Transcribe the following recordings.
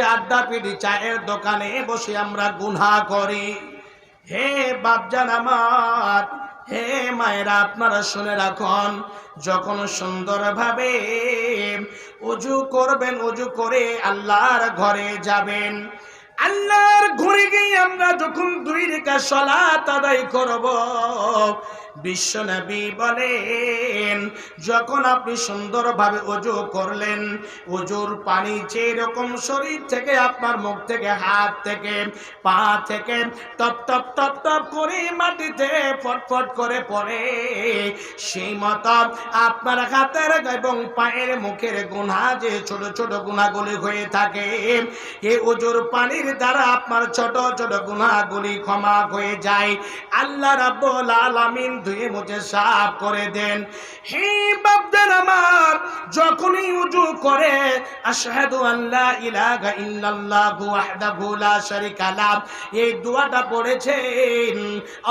বসে আড্ডা পিটি চায়ের দোকানে বসে আমরা গুনহা করি। হে বাপজান আমার, হে মায়েরা, আপনারা শুনে রাখুন, যখন সুন্দরভাবে উজু করবেন, উজু করে আল্লাহর ঘরে যাবেন। আল্লাহর ঘরে গিয়ে আমরা যখন দুই রেখা সলাত আদায় করব বিশ্বনবী বলেন, যখন আপনি সুন্দরভাবে অজু করলেন, অজুর পানি যেরকম শরীর থেকে আপনার মুখ থেকে, হাত থেকে, পা থেকে, টপ টপ টপ টপ করে মাটিতে ফটফট করে পড়ে, সেই মতো আপনার হাতের এবং পায়ের মুখের গুণা যে ছোট ছোট গুণাগুলি হয়ে থাকে, এই অজুর পানির দ্বারা আপনার ছোট ছোট গুণাগুলি ক্ষমা হয়ে যায়। আল্লাহ রাব্বুল আলামিন ধুয়ে মুছে সাফ করে দেন। হে বাপদান আমার, যখনই উজু করে, আশহাদু আল্লা ইলাহা ইল্লাল্লাহু ওয়াহদাহু লা শারীকা লা এই দোয়াটা পড়েছেন,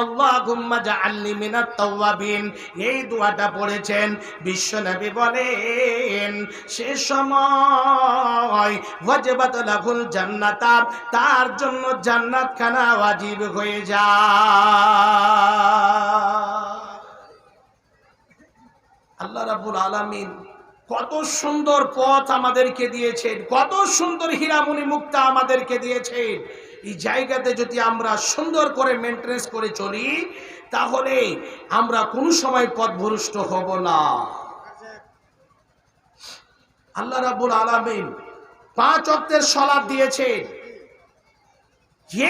আল্লাহুম্মা জাআলনি মিনাত তাওয়াবিন। এই দোয়াটা পড়েছেন বিশ্বনবী বলেন, সে সময় ওয়াজিবাত লাহুল জান্নাতা, তার জন্য জান্নাত খানা ওয়াজিব হয়ে যায়। আল্লাহ রাব্বুল আলামিন কত সুন্দর পথ আমাদেরকে দিয়েছেন, কত সুন্দর হীরামণি মুক্তা আমাদেরকে দিয়েছেন। এই জায়গাতে যদি আমরা সুন্দর করে মেনটেন্স করে চলি, তাহলে আমরা কোনো সময় পথ পথভ্রষ্ট হব না। আল্লাহ রাব্বুল আলামিন পাঁচ অক্তের সলাপ দিয়েছেন।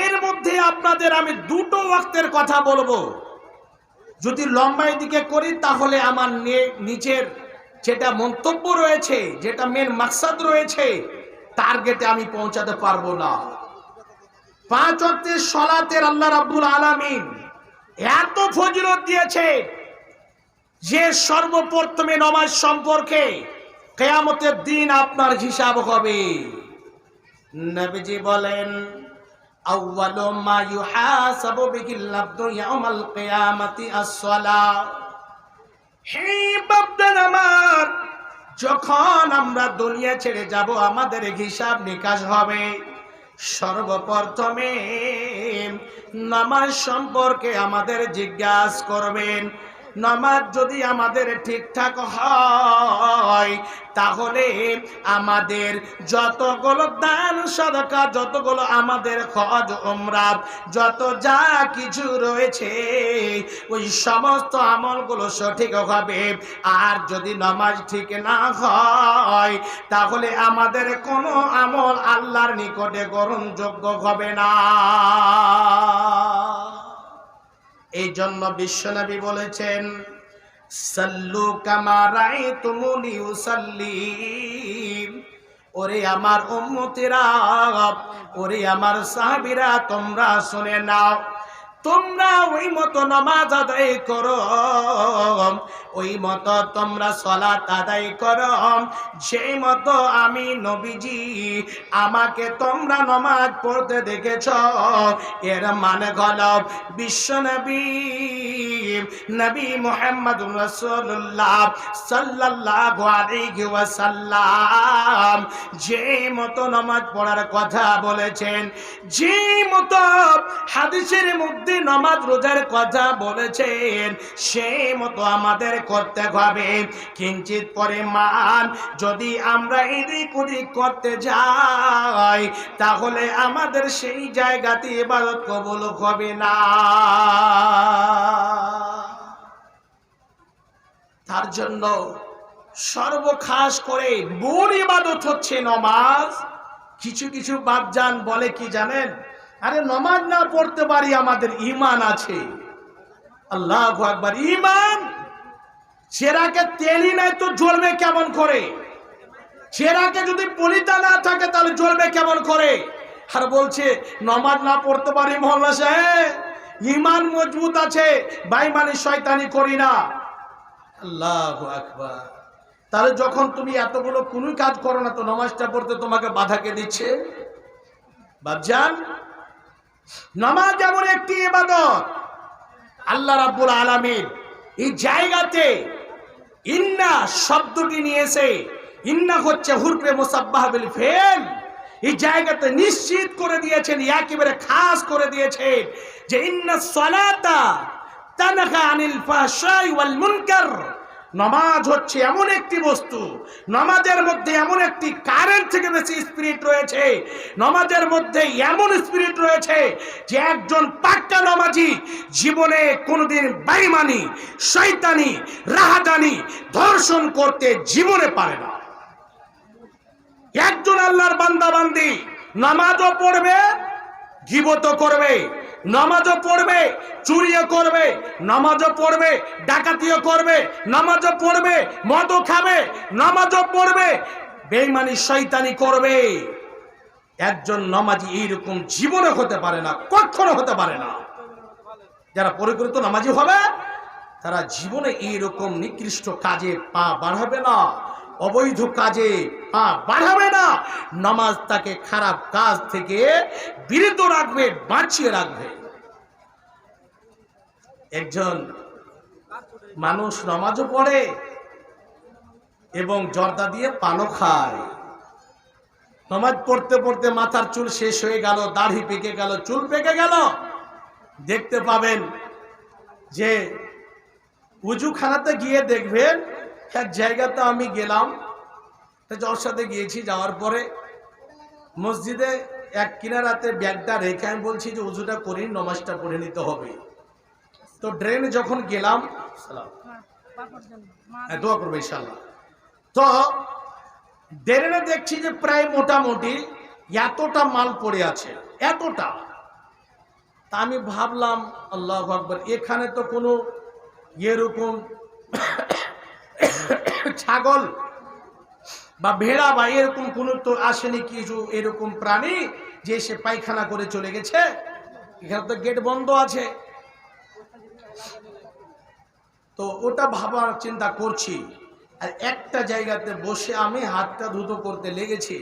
এর মধ্যে আপনাদের আমি দুটো ওয়াক্তের কথা বলব। যদি লম্বাই দিকে করি, তাহলে আমার নিচের যেটা মন্তব্য রয়েছে, যেটা মেন মাকসাদ রয়েছে টার্গেটে আমি পৌঁছাতে পারব না। পাঁচ অক্টের সলাতের আল্লাহ রাব্বুল আলামিন এত ফজিলত দিয়েছে যে সর্বপ্রথমে নমাজ সম্পর্কে কেয়ামতের দিন আপনার হিসাব হবে। বলেন হে আমার, যখন আমরা দুনিয়া ছেড়ে যাব, আমাদের হিসাব নিকাশ হবে। সর্বপ্রথমে নামাজ সম্পর্কে আমাদের জিজ্ঞাসা করবেন। নামাজ যদি আমাদের ঠিকঠাক হয়, তাহলে আমাদের যতগুলো দান সদকা, যতগুলো আমাদের খজ ওমরাত যত যা কিছু রয়েছে, ওই সমস্ত আমলগুলো সঠিক হবে। আর যদি নামাজ ঠিক না হয়, তাহলে আমাদের কোনো আমল আল্লাহর নিকটে গ্রহণযোগ্য হবে না। এই জন্য বিশ্বনবী বলেছেন, সাল্লু কামারাই তুমি উসাল্লি। ওরে আমার উম্মতিরা, ওরে আমার সাহাবিরা, তোমরা শুনে নাও। তোমরা ওই মতো নামাজ আদায় করো। ওই মতো তোমরা সলাত আদায় করো। সেই মতো আমি নবীজি, আমাকে তোমরা নামাজ পড়তে দেখেছ। এর মানে হল বিশ্ব নবী নবী মোহাম্মদ রসুল্লাহ সাল্লাল্লাহু আলাইহি যে মতো নামাজ পড়ার কথা বলেছেন। যে মতো হাদিসের মধ্যে নামাজ রোজার কথা বলেছেন সেই মতো আমাদের করতে হবে। কিঞ্চিত পরিমাণ যদি আমরা এদিক ওদিক করতে যাই, তাহলে আমাদের সেই জায়গাতে ইবাদত কবুল হবে না। তার জন্য সর্বখাস করে মূল ইবাদত হচ্ছে নমাজ। কিছু কিছু বাপজান বলে কি জানেন? আরে নমাজ না পড়তে পারি, আমাদের ইমান আছে। আল্লাহ একবার ইমান সেরাকে তেলি নাই তো জ্বলবে কেমন করে? সেরাকে যদি পলিতা না থাকে, তাহলে জ্বলবে কেমন করে? আর বলছে, নমাজ না পড়তে পারি মহল্লা সাহেব ইমান মজবুত আছে বাইমানি শয়তানি করি না। আল্লাহ আকবার। তাহলে যখন তুমি এতগুলো কোনো কাজ করো না, তো নমাজটা পড়তে তোমাকে বাধা কে দিচ্ছে বাবজান নামাজ যেমন একটি ইবাদত। আল্লাহ রাব্বুল আলামিন এই জায়গাতে ইন্না শব্দটি নিয়েছে। ইন্না হচ্ছে হুরফে মুসাব্বাহ বিল ফেল। এই জায়গাতে নিশ্চিত করে দিয়েছেন, একেবারে খাস করে দিয়েছেন যে ইন্না সলাতা তানহা আনিল ফাহশাই ওয়াল মুনকার। নমাজ হচ্ছে এমন একটি বস্তু। নমাজের মধ্যে এমন একটি কারেন্ট থেকে বেশি স্পিরিট রয়েছে। নমাজের মধ্যে এমন স্পিরিট রয়েছে যে একজন পাক্কা নমাজি জীবনে কোনোদিন বাইমানি শৈতানি রাহাদানি ধর্ষণ করতে জীবনে পারে না। একজন আল্লাহর বান্দাবান্দি নামাজও পড়বে গিবত করবে। নামাজও পড়বে, চুরিও করবে, নামাজও পড়বে, ডাকাতিও করবে, নামাজও পড়বে, মদও খাবে, নামাজও পড়বে। বেইমানি শয়তানি করবে। একজন নামাজি এইরকম জীবনে হতে পারে না, কখনো হতে পারে না। যারা পরিকৃত নামাজি হবে, তারা জীবনে এইরকম নিকৃষ্ট কাজে পা বাড়াবে না। অবৈধ কাজে বাড়াবে না। নামাজ তাকে খারাপ কাজ থেকে বিরত রাখবে, বাঁচিয়ে রাখবে। একজন মানুষ নামাজও পড়ে এবং জর্দা দিয়ে পানও খায়। নামাজ পড়তে পড়তে মাথার চুল শেষ হয়ে গেল, দাড়ি পেকে গেল, চুল পেকে গেল। দেখতে পাবেন যে উজুখানাতে গিয়ে দেখবেন এক জায়গাতে আমি গেলাম। যার সাথে গিয়েছি যাওয়ার পরে মসজিদে এক কিনারাতে ব্যাগটা রেখে আমি বলছি যে উজুটা করি নমাজটা পড়ে নিতে হবে। তো ড্রেনে যখন গেলাম হ্যাঁ, দোয়া করব ইনশাল্লাহ তো ড্রেনে দেখছি যে প্রায় মোটামুটি এতটা মাল পড়ে আছে এতটা। তা আমি ভাবলাম আল্লাহ আকবর। এখানে তো কোনো এরকম ছাগল বা ভেড়া বা এরকম কোনো তো আসেনি কিছু এরকম প্রাণী যে সে পায়খানা করে চলে গেছে? এখানে তো গেট বন্ধ আছে। তো ওটা ভাবার চিন্তা করছি। আর একটা জায়গাতে বসে আমি হাতটা ধুতো করতে লেগেছি।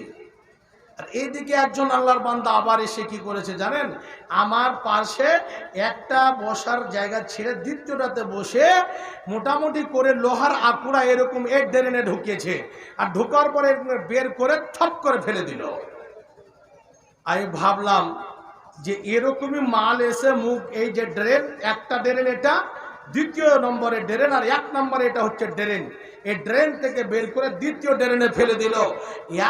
আর এইদিকে একজন আল্লাহর বান্দা আবার এসে কি করেছে জানেন? আমার পাশে একটা বসার জায়গা ছেড়ে দ্বিতীয়টাতে বসে মোটামুটি করে লোহার আকুড়া এরকম এর ড্রেনে ঢুকিয়েছে আর ঢোকার পরে বের করে থপ করে ফেলে দিল। আমি ভাবলাম যে এরকমই মাল এসে মুখ, এই যে ড্রেন, একটা ড্রেন এটা দ্বিতীয় নম্বরে ড্রেন আর এক নম্বরে এটা হচ্ছে ড্রেন। এই ড্রেন থেকে বের করে দ্বিতীয় ড্রেনে ফেলে দিল।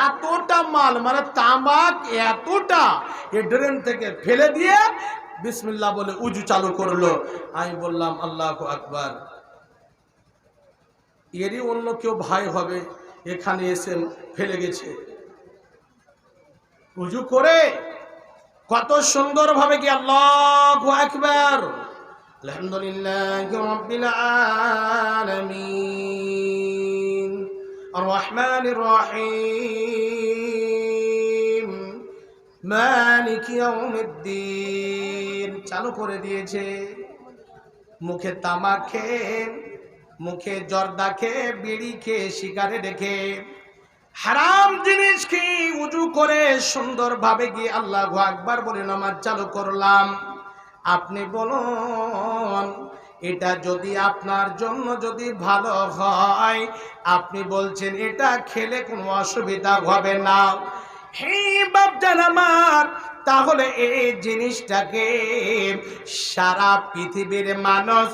এতটা মাল মানে তামাক এতটা, এই ড্রেন থেকে ফেলে দিয়ে বিসমিল্লা বলে উজু চালু করল। আমি বললাম, আল্লাহ আকবার। এরই অন্য কেউ ভাই হবে, এখানে এসে ফেলে গেছে। উজু করে কত সুন্দর ভাবে কি আল্লাহ আকবার? আলহামদুলিল্লাহ রাব্বিল আলামিন الرحمن الرحيم مالك يوم الدين চালু করে দিয়েছে মুখে তামাক খেয়ে মুখে জর্দা খেয়ে বিড়ি খেয়ে শিকারে রেখে হারাম জিনিস খেয়ে উজু করে সুন্দরভাবে গিয়ে আল্লাহ আকবার বলে নামাজ চালু করলাম আপনি বলুন, এটা যদি আপনার জন্য যদি ভালো হয়, আপনি বলছেন, এটা খেলে কোনো অসুবিধা হবে না। হে বাপজান আমার, তাহলে এই জিনিসটাকে সারা পৃথিবীর মানুষ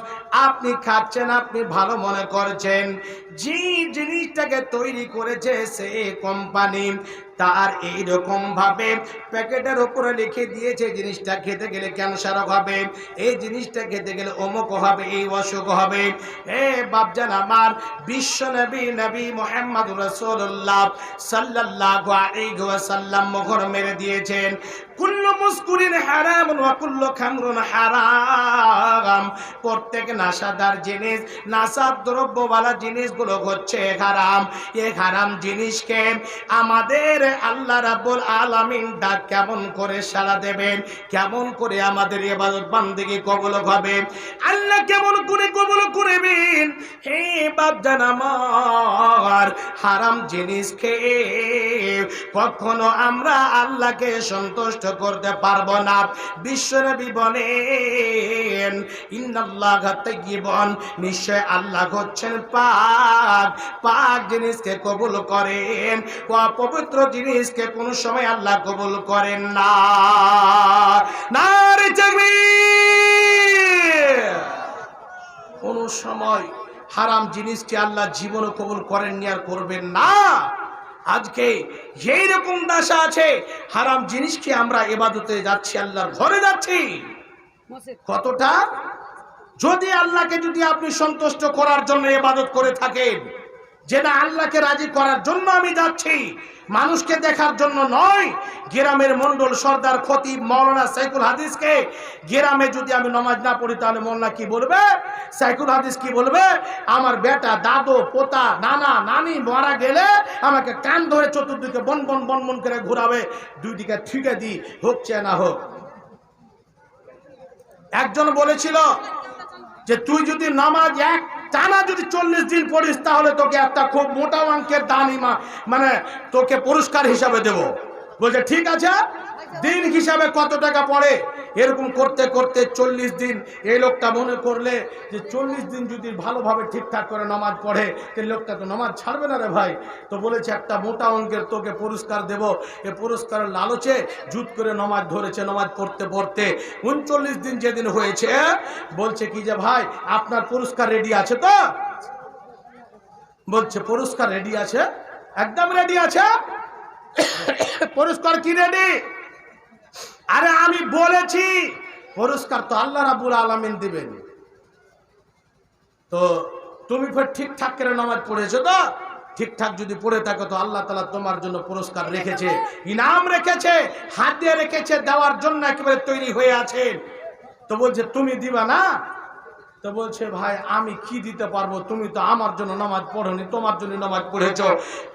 আপনি খাচ্ছেন, আপনি ভালো মনে করছেন। যে জিনিসটাকে তৈরি করেছে সে কোম্পানি তার এইরকম ভাবে প্যাকেটের উপরে লিখে দিয়েছে, জিনিসটা খেতে গেলে ক্যান্সার হবে, এই জিনিসটা খেতে গেলে অমুক হবে, এই অসুখ হবে। এ বাপজান আমার, বিশ্ব নবী নবী মোহাম্মদ রসুল্লাহ সাল্লাহ সাল্লাম মোহর মেরে দিয়েছেন। কুল্লু মুসকুরিন হারাম ওয়া কুল্লু খামরুন হারাম। প্রত্যেক নাশাদার জিনিস, নাশাদ দ্রব্যওয়ালা জিনিসগুলো হচ্ছে হারাম। এই হারাম জিনিসকে আমাদের আল্লাহ রাব্বুল আলামিন ডাক কেমন করে সাড়া দেবেন? কেমন করে আমাদের ইবাদত বান্দেগি কবুল হবে? আল্লাহ কেমন করে কবুল করবেন? হে বাপজান আমার, হারাম জিনিস খেয়ে কখনো আমরা আল্লাহকে সন্তুষ্ট করতে করতে পারব না। বিশ্বনবী বলেন, ইন্নাল্লাহ তাইয়িবুন নিশ্চয় আল্লাহ হচ্ছেন পাক। পাক জিনিসকে কবুল করেন, অপবিত্র জিনিসকে কোন সময় আল্লাহ কবুল করেন না। নারে তাকবীর কোন সময় হারাম জিনিসকে আল্লাহ জীবনও কবুল করেননি আর করবেন না। আজকে যেই রকম দাসা আছে হারাম জিনিসকে আমরা এবাদতে যাচ্ছি আল্লাহর ঘরে যাচ্ছি। কতটা? যদি আল্লাহকে যদি আপনি সন্তুষ্ট করার জন্য এবাদত করে থাকেন যে না আল্লাহকে রাজি করার জন্য আমি যাচ্ছি, মানুষকে দেখার জন্য নয়। গ্রামের মন্ডল সর্দার খতিব মৌলানা সাইকুল হাদিসকে, গ্রামে যদি আমি নমাজ না পড়ি, তাহলে মোল্লা কি বলবে? সাইকুল হাদিস কি বলবে? আমার বেটা, দাদু, পোতা, নানা, নানি মারা গেলে আমাকে কান ধরে চতুর্দিকে বন বন বন বন করে ঘুরাবে। দুই দিকে ঠিকে দিই হচ্ছে না হোক। একজন বলেছিল যে, তুই যদি নামাজ এক টানা যদি চল্লিশ দিন পড়িস, তাহলে তোকে একটা খুব মোটা অঙ্কের মা- মানে তোকে পুরস্কার হিসাবে দেব। বলছে, ঠিক আছে? দিন হিসাবে কত টাকা পড়ে? এরকম করতে করতে চল্লিশ দিন। এই লোকটা মনে করলে যে চল্লিশ দিন যদি ভালোভাবে ঠিকঠাক করে নামাজ পড়ে তাহলে লোকটা তো নামাজ ছাড়বে না রে ভাই। তো বলেছে, একটা মোটা অঙ্কের তোকে পুরস্কার দেব। এ পুরস্কারের লালচে জুত করে নমাজ ধরেছে, নমাজ পড়তে পড়তে। উনচল্লিশ দিন যেদিন হয়েছে, বলছে, কি যে ভাই, আপনার পুরস্কার রেডি আছে তো? বলছে, পুরস্কার রেডি আছে। একদম রেডি আছে। পুরস্কার কি রেডি আরে আমি বলেছি, পুরস্কার তো আল্লাহ রাবুল আলমিন দিবেন। তো তুমি ফের ঠিকঠাক করে নামাজ পড়েছো তো? ঠিকঠাক যদি পড়ে থাকো তো আল্লাহ তালা তোমার জন্য পুরস্কার রেখেছে। ইনাম রেখেছে, হাত দিয়ে রেখেছে, দেওয়ার জন্য একেবারে তৈরি হয়ে আছে তো বলছে, তুমি দিবা না? তো বলছে, ভাই, আমি কি দিতে পারব? তুমি তো আমার জন্য নামাজ পড়নি, তোমার জন্য নামাজ পড়েছো।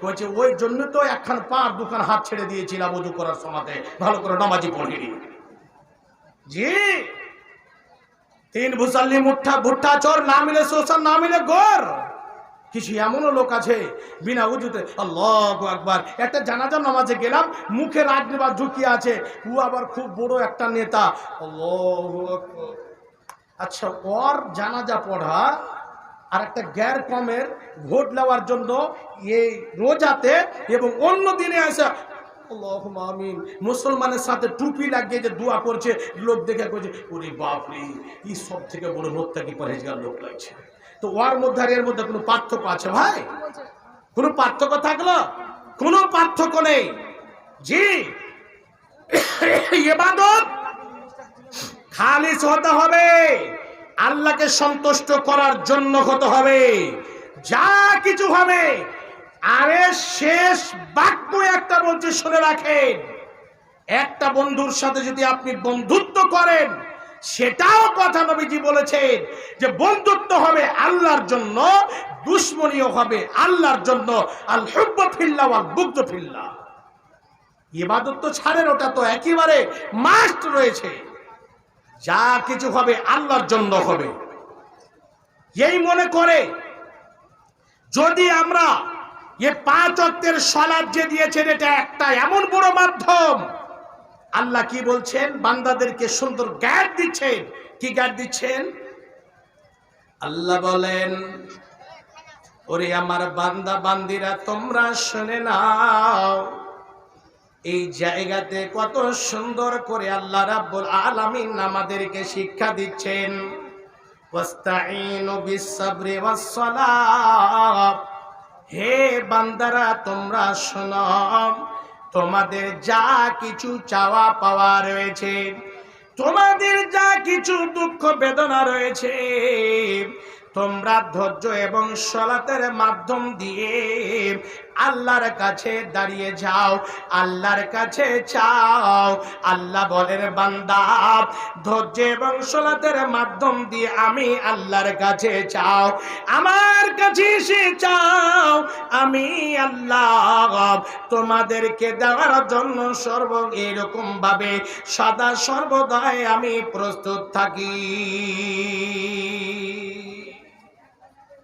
বলছে, ওই জন্য তো একখান পাঁচ দোকান হাত ছেড়ে দিয়েছিলাম উজু করার সময়তে ভালো করে নামাজই পড়িনি। জি। তিন ভুসাল্লি মুঠা, ভুট্টা, চোর, না মিলে শোষণ, না মিলে গোর। কিছু এমনও লোক আছে, বিনা উজুতে আল্লাহ একবার একটা জানাজার নামাজে গেলাম, মুখে রাজনীবার ঝুঁকি আছে, ও আবার খুব বড় একটা নেতা, আল্লাহু। আচ্ছা ওর জানাজা পড়া আর একটা গ্যার কমের ভোট নেওয়ার জন্য এই রোজাতে এবং অন্য দিনে আসা মুসলমানের সাথে টুপি লাগিয়ে যে দোয়া করছে, লোক দেখে করছে ওরে বাপরে, এই সব থেকে বড় কি পরেজগার লোক লাগছে? তো ওর মধ্যে আর এর মধ্যে কোনো পার্থক্য আছে ভাই? কোনো পার্থক্য থাকল? কোনো পার্থক্য নেই? জি এবাদত খালিস হতে হবে। আল্লাহকে সন্তুষ্ট করার জন্য হতে হবে। যা কিছু হবে, আরে শেষ বাক্য একটা বলছে, শুনে রাখেন। একটা বন্ধুর সাথে যদি আপনি বন্ধুত্ব করেন, সেটাও কথা নবীজি বলেছেন যে বন্ধুত্ব হবে আল্লাহর জন্য দুশ্মনীয় হবে আল্লাহর জন্য। আল হুব্ব ফিল্লা আল বুদ্ধ ফিল্লা। ইবাদত তো ছাড়েন, ওটা তো একেবারে মাস্ট রয়েছে। যা কিছু হবে আল্লাহর জন্য হবে। এই মনে করে যদি আমরা এ পাঁচ অক্টের সলাদ যে দিয়েছেন, এটা একটা এমন বড় মাধ্যম। আল্লাহ কি বলছেন? বান্দাদেরকে সুন্দর গ্যাট দিচ্ছেন। কি গ্যাট দিচ্ছেন? আল্লাহ বলেন, ওরে আমার বান্দা বান্দিরা তোমরা শুনে নাও। এই জায়গাতে কত সুন্দর করে আল্লাহ রাব্বুল আলামিন আমাদেরকে শিক্ষা দিচ্ছেন। হে বান্দারা, তোমরা শোনো, তোমাদের যা কিছু চাওয়া পাওয়া রয়েছে, তোমাদের যা কিছু দুঃখ বেদনা রয়েছে তোমরা ধৈর্য এবং সলাতের মাধ্যম দিয়ে আল্লাহর কাছে দাঁড়িয়ে যাও, আল্লাহর কাছে চাও। আল্লাহ বলেন, বান্দা, ধৈর্য এবং সলাতের মাধ্যম দিয়ে আমি আল্লাহর কাছে চাও। আমার কাছে সে চাও, আমি আল্লাহ তোমাদেরকে দেওয়ার জন্য সর্ব এরকম ভাবে সদা সর্বদাই আমি প্রস্তুত থাকি।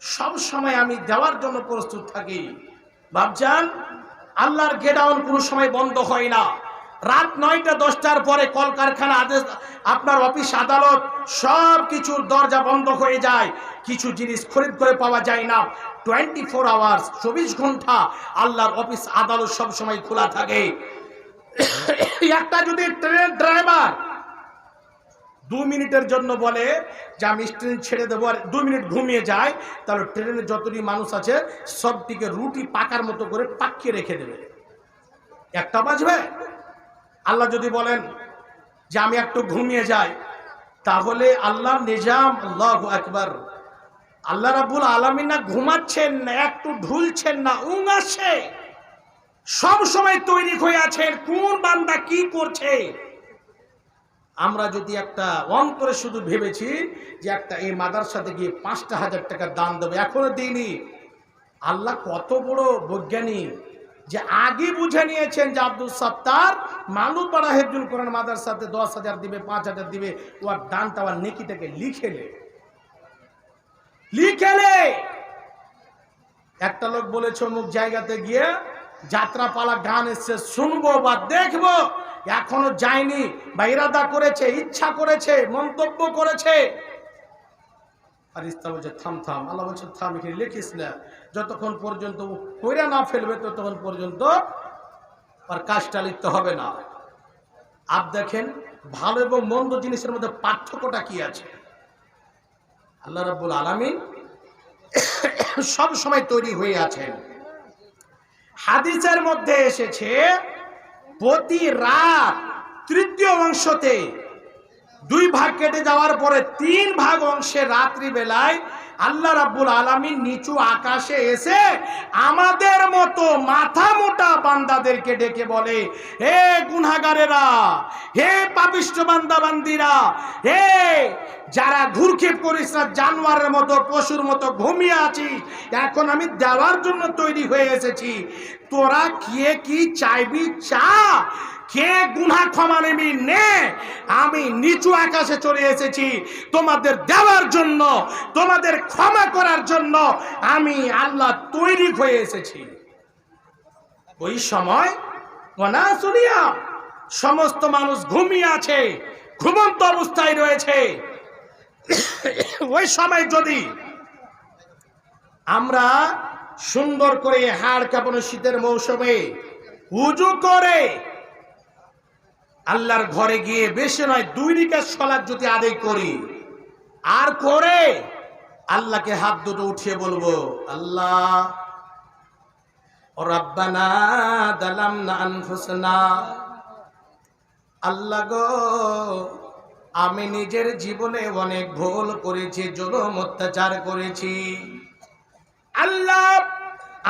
সব সময় আমি দেওয়ার জন্য প্রস্তুত থাকি। ভাবজান আল্লাহর গেডাউন কোনো সময় বন্ধ হয় না। রাত নয়টা, দশটার পরে কলকারখানা, আদেশ, আপনার অফিস আদালত, সব কিছুর দরজা বন্ধ হয়ে যায়। কিছু জিনিস খরিদ করে পাওয়া যায় না। টোয়েন্টি ফোর আওয়ার্স, চব্বিশ ঘণ্টা আল্লাহর অফিস আদালত সব সময় খোলা থাকে। একটা যদি ট্রেন ড্রাইভার দু মিনিটের জন্য বলে যে আমি ট্রেন ছেড়ে দেবো আর দু মিনিট ঘুমিয়ে যায়, তাহলে ট্রেনে যতটি মানুষ আছে সবটিকে রুটি পাকার মতো করে পাকিয়ে রেখে দেবে। একটা বাজবে? আল্লাহ যদি বলেন যে আমি একটু ঘুমিয়ে যাই, তাহলে আল্লাহ নিজাম, আল্লাহ একবার আল্লাহ রাবুল আলমিন না ঘুমাচ্ছেন না, একটু ঢুলছেন না উং সব সময় তৈরি হয়ে আছেন, কোন বান্দা কি করছে? আমরা যদি একটা অন্তরে শুধু ভেবেছি যে একটা এই মাদারসাতে গিয়ে পাঁচটা হাজার টাকা দান দেবে, এখনও দিইনি। আল্লাহ কত বড় বৈজ্ঞানিক যে আগে বুঝে নিয়েছেন যে আব্দুল সত্তার মালুপাড়া হেফজুল কোরআন মাদারসাতে দশ হাজার দিবে, পাঁচ হাজার দিবে ওর দানটা ওর নেকিটাকে লিখেলে লিখেলে একটা লোক বলেছে অমুক জায়গাতে গিয়ে যাত্রাপালা গান এসছে, শুনব বা দেখব। এখনও যায়নি, বা ইরাদা করেছে, ইচ্ছা করেছে, মন্তব্য করেছে। আর ইস্তা বলছে, থাম থাম। আল্লাহ বলছে, থাম, এখানে লিখিস না। যতক্ষণ পর্যন্ত কইরা না ফেলবে, ততক্ষণ পর্যন্ত আর কাজটা লিখতে হবে না। আপ দেখেন, ভালো এবং মন্দ জিনিসের মধ্যে পার্থক্যটা কি আছে? আল্লাহ রাব্বুল আলামিন সব সময় তৈরি হয়ে আছেন। হাদিসের মধ্যে এসেছে প্রতি রাত তৃতীয় অংশতে দুই ভাগ কেটে যাওয়ার পরে তিন ভাগ অংশে রাত্রি বেলায় আল্লাহ রাব্বুল আলামিন নিচু আকাশে এসে আমাদের মতো মাথা মোটা বান্দাদেরকে ডেকে বলে, হে গুনাগারেরা হে পাপিষ্ট বান্দাবান্দিরা, হে যারা ঘুরক্ষেপ করিস না, জানোয়ারের মতো, পশুর মতো ঘুমিয়ে আছিস। এখন আমি দেওয়ার জন্য তৈরি হয়ে এসেছি। তোরা কে কি চাইবি? চা। কে গুনা ক্ষমা নেবি, নে। আমি নিচু আকাশে চলে এসেছি। তোমাদের দেওয়ার জন্য, তোমাদের ক্ষমা করার জন্য আমি আল্লাহ তৈরি হয়ে এসেছি। ওই সময় না শুনিয়া সমস্ত মানুষ ঘুমিয়ে আছে, ঘুমন্ত অবস্থায় রয়েছে। ওই সময় যদি আমরা সুন্দর করে হাড় কাঁপানো শীতের মৌসুমে উজু করে আল্লাহর ঘরে গিয়ে বেশি নয়, দুই রিকাত সলাদ যদি আদায় করি, আর করে আল্লাহকে হাত দুটো উঠিয়ে বলব, আল্লাহ আল্লাহ গো আমি নিজের জীবনে অনেক ভুল করেছি, জুলুম, অত্যাচার করেছি। আল্লাহ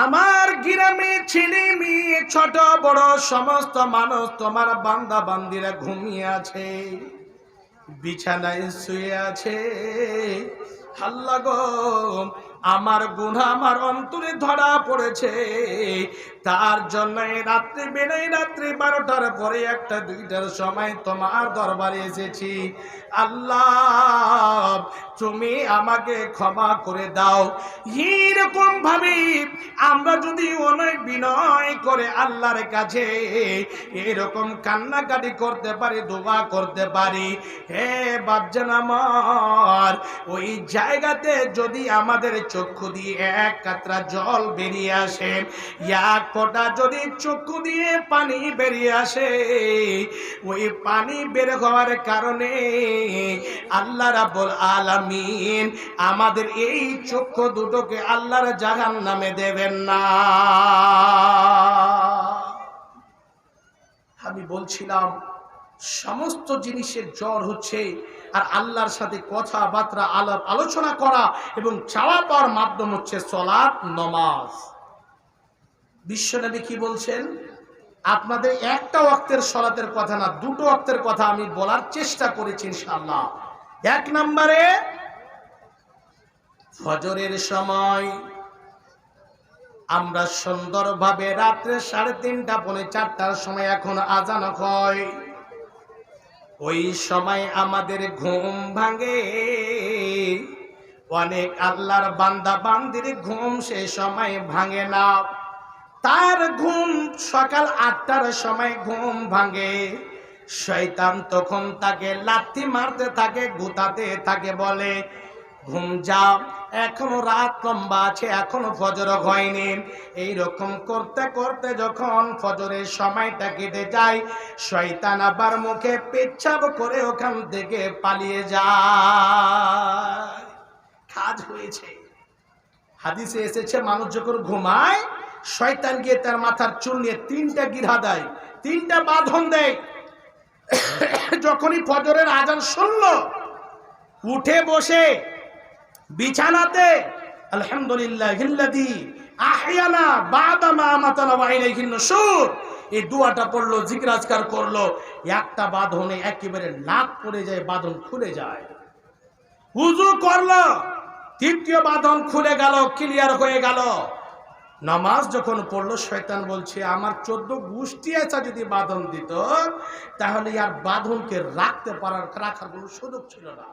আমার গ্রামে ছেলে মেয়ে, ছোট, বড়, সমস্ত মানুষ তোমার বান্দা বান্দিরা ঘুমিয়ে আছে, বিছানায় শুয়ে আছে। হাল্লা গো, আমার গুণা আমার অন্তরে ধরা পড়েছে। তার জন্য রাত্রি বেড়াই রাত্রি বারোটার পরে একটা দুইটার সময় তোমার দরবারে এসেছি। আল্লাহ, তুমি আমাকে ক্ষমা করে দাও। এইরকম ভাবে আমরা যদি অনেক বিনয় করে আল্লাহর কাছে এরকম কান্নাকাটি করতে পারি, দোয়া করতে পারি, হে বাপজান আমার, ওই জায়গাতে যদি আমাদের চক্ষু দিয়ে এক কাতরা জল বেরিয়ে আসে, এক ফোঁটা যদি চক্ষু দিয়ে পানি বেরিয়ে আসে, ওই পানি বের হওয়ার কারণে আল্লাহ রাব্বুল আলামিন আমাদের এই চক্ষু দুটোকে আল্লাহর জাহান নামে দেবেন না। আমি বলছিলাম, সমস্ত জিনিসের জ্বর হচ্ছে আর আল্লাহর সাথে কথাবার্তা আলাপ আলোচনা করা এবং চাওয়া পাওয়ার মাধ্যম হচ্ছে সলাৎ, নমাজ। বিশ্বনবী কি বলছেন? আপনাদের একটা অক্তের সলাতের কথা না, দুটো ওয়াক্তের কথা আমি বলার চেষ্টা করেছি ইনশাআল্লাহ। এক নম্বরে, ফজরের সময় আমরা সুন্দরভাবে রাত্রে সাড়ে তিনটা, পৌনে চারটার সময় এখন আজান হয়। ওই সময় আমাদের ঘুম ভাঙে। অনেক আল্লাহর বান্দা বান্দির ঘুম সে সময় ভাঙে না। তার ঘুম সকাল আটটার সময় ঘুম ভাঙে। শয়তান তখন তাকে লাথি মারতে থাকে, গুতাতে থাকে, বলে, ঘুম যাও, এখনও রাত লম্বা আছে, এখনও ফজর হয়নি। এই রকম করতে করতে যখন ফজরের সময়টা কেটে যায়, শয়তান আবার মুখে পেচ্ছাপ করে ওখান থেকে পালিয়ে যায়। কাজ হয়েছে। হাদিসে এসেছে, মানুষ যখন ঘুমায় শয়তান গিয়ে তার মাথার চুল নিয়ে তিনটা গিরা দেয়, তিনটা বাঁধন দেয়। যখনই ফজরের আজান শুনলো, উঠে বসে বিছানাতে আলহামদুলিল্লাহ আহিয়ানা বাদামা আমাতানা ওয়া ইলাইহিন নুশুর এই দুয়াটা পড়ল জিকরাজকার করল, একটা বাঁধনে একেবারে নাক পড়ে যায়, বাঁধন খুলে যায়। উজু করল, তৃতীয় বাঁধন খুলে গেল, ক্লিয়ার হয়ে গেল। নামাজ যখন পড়ল, শয়তান বলছে, আমার চোদ্দ গোষ্ঠী আছে যদি বাঁধন দিত, তাহলে আর বাঁধনকে রাখতে পারার রাখার কোনো সুযোগ ছিল না।